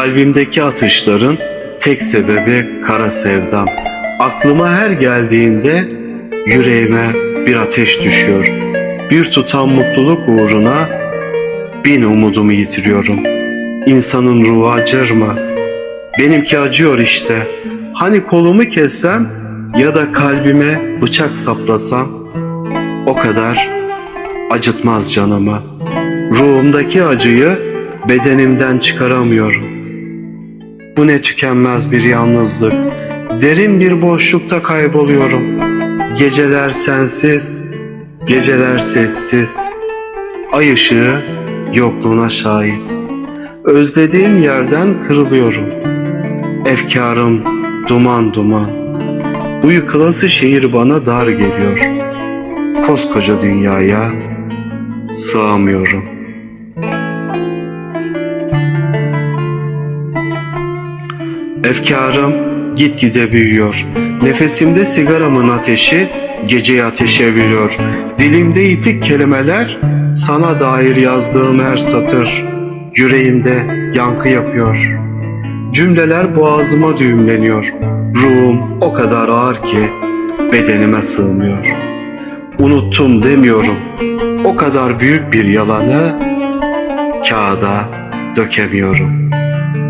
Kalbimdeki atışların tek sebebi kara sevdam. Aklıma her geldiğinde yüreğime bir ateş düşüyor. Bir tutam mutluluk uğruna bin umudumu yitiriyorum. İnsanın ruhu acır mı? Benimki acıyor işte. Hani kolumu kessem ya da kalbime bıçak saplasam o kadar acıtmaz canımı. Ruhumdaki acıyı bedenimden çıkaramıyorum. Bu ne tükenmez bir yalnızlık. Derin bir boşlukta kayboluyorum. Geceler sensiz, geceler sessiz. Ay ışığı yokluğuna şahit. Özlediğim yerden kırılıyorum. Efkarım duman duman. Bu yıkılası şehir bana dar geliyor. Koskoca dünyaya sığamıyorum. Efkarım gitgide büyüyor. Nefesimde sigaramın ateşi geceyi ateşe veriyor. Dilimde itik kelimeler sana dair yazdığım her satır yüreğimde yankı yapıyor. Cümleler boğazıma düğümleniyor. Ruhum o kadar ağır ki bedenime sığmıyor. Unuttum demiyorum. O kadar büyük bir yalanı kağıda dökemiyorum.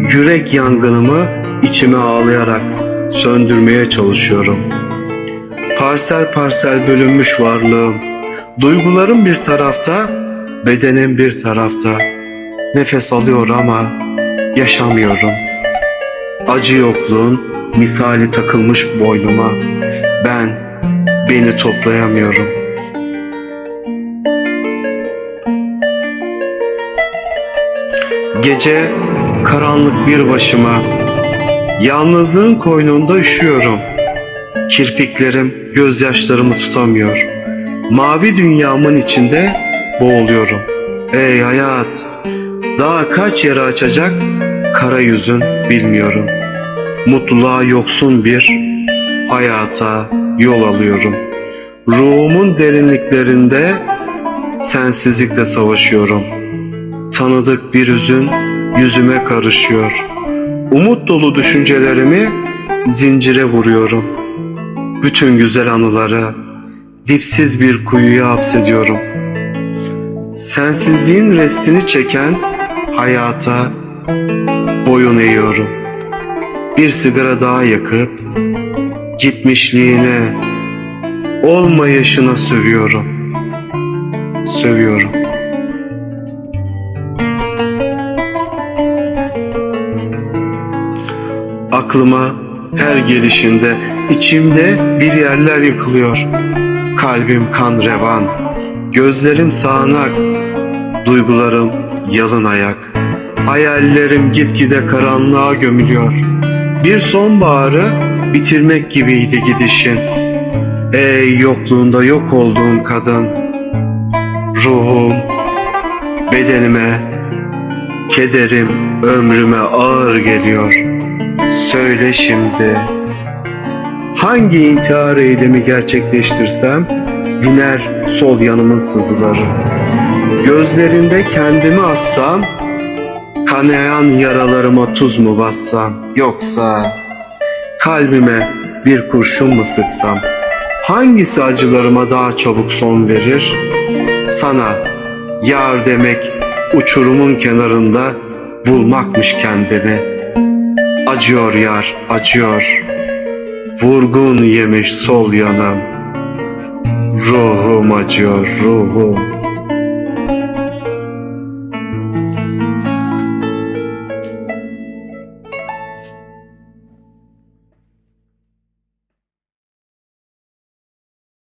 Yürek yangınımı içime ağlayarak söndürmeye çalışıyorum. Parsel parsel bölünmüş varlığım. Duygularım bir tarafta, bedenim bir tarafta. Nefes alıyor ama yaşamıyorum. Acı yokluğun misali takılmış boynuma. Ben beni toplayamıyorum. Gece karanlık bir başıma. Yalnızlığın koynunda üşüyorum. Kirpiklerim gözyaşlarımı tutamıyor. Mavi dünyamın içinde boğuluyorum. Ey hayat, daha kaç yere açacak kara yüzün bilmiyorum. Mutluluğa yoksun bir hayata yol alıyorum. Ruhumun derinliklerinde sensizlikle savaşıyorum. Tanıdık bir hüzün yüzüme karışıyor. Umut dolu düşüncelerimi zincire vuruyorum. Bütün güzel anıları dipsiz bir kuyuya hapsediyorum. Sensizliğin restini çeken hayata boyun eğiyorum. Bir sigara daha yakıp gitmişliğine, olmayışına sövüyorum. Sövüyorum. Aklıma her gelişinde içimde bir yerler yıkılıyor. Kalbim kan revan, gözlerim sağanak, duygularım yalın ayak. Hayallerim gitgide karanlığa gömülüyor. Bir sonbaharı bitirmek gibiydi gidişin. Ey yokluğunda yok olduğum kadın. Ruhum, bedenime, kederim ömrüme ağır geliyor. Söyle şimdi. Hangi intihar eylemi gerçekleştirsem diner sol yanımın sızıları. Gözlerinde kendimi assam kanayan yaralarıma tuz mu bassam yoksa kalbime bir kurşun mu sıksam hangisi acılarıma daha çabuk son verir sana yar demek uçurumun kenarında bulmakmış kendimi acıyor yar acıyor. Vurgun yemiş sol yanım. Ruhum acıyor ruhum